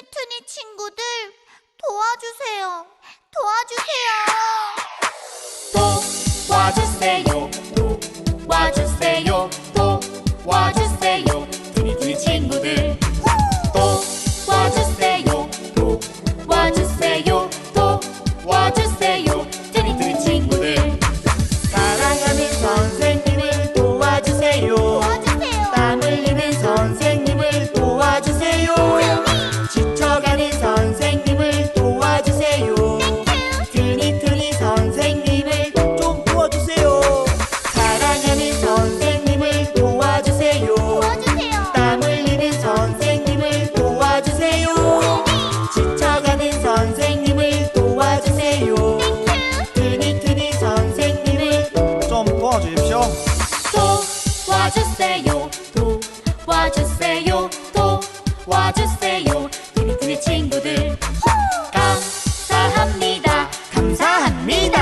튼튼이 친구들 도와주세요. 도와주세요. 도와주세요 도와주세요 도와주세요 도와주십시오. 도와주세요. 도와주세요. 도와주세요. 두리두리 친구들 감사합니다. 감사합니다.